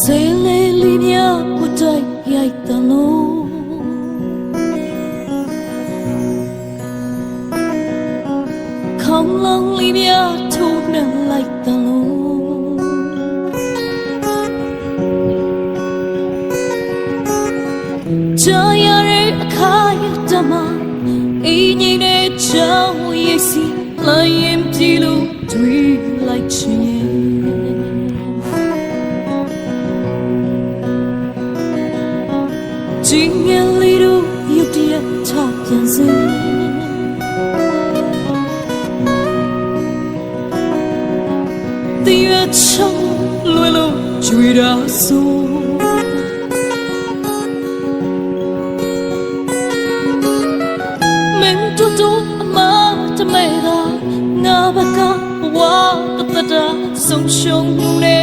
စေလေးလေးများကိုတိုက်ရိုက်တလို့ခေါင်းလုံးလေးများထိုးနှံလိုက်တလို့ကြာရ ကြည်ငယ်လေးတို့ရုပ်တရက်ချပြန်စေတည်ရချောင်းလွယ်လို့ကြွေတာဆိုမင်းတို့တို့အမတမဲတာငါဘကဝါတတဆုံးရှုံးနေ